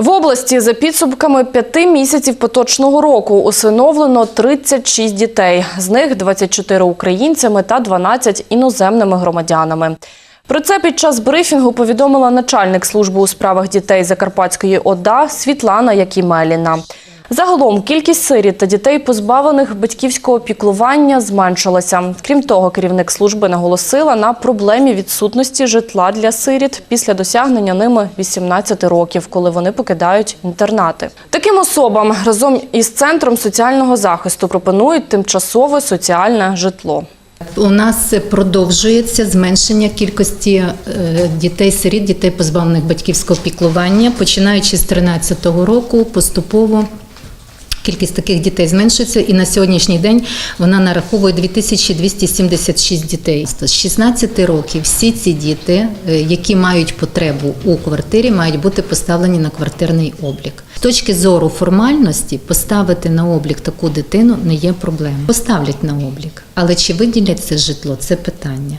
В області за підсумками п'яти місяців поточного року усиновлено 36 дітей. З них 24 українцями та 12 іноземними громадянами. Про це під час брифінгу повідомила начальник служби у справах дітей Закарпатської ОДА Світлана Якімеліна. Загалом кількість сиріт та дітей, позбавлених батьківського піклування, зменшилася. Крім того, керівник служби наголосила на проблемі відсутності житла для сиріт після досягнення ними 18 років, коли вони покидають інтернати. Таким особам разом із центром соціального захисту пропонують тимчасове соціальне житло. У нас продовжується зменшення кількості е, дітей-сиріт, дітей позбавлених батьківського піклування. Починаючи з 2013 року, поступово кількість таких дітей зменшується, і на сьогоднішній день вона нараховує 2276 дітей. З 16 років всі ці діти, е, які мають потребу у квартирі, мають бути поставлені на квартирний облік. З точки зору формальності поставити на облік таку дитину не є проблемою. Поставлять на облік, але чи виділять це житло це питання.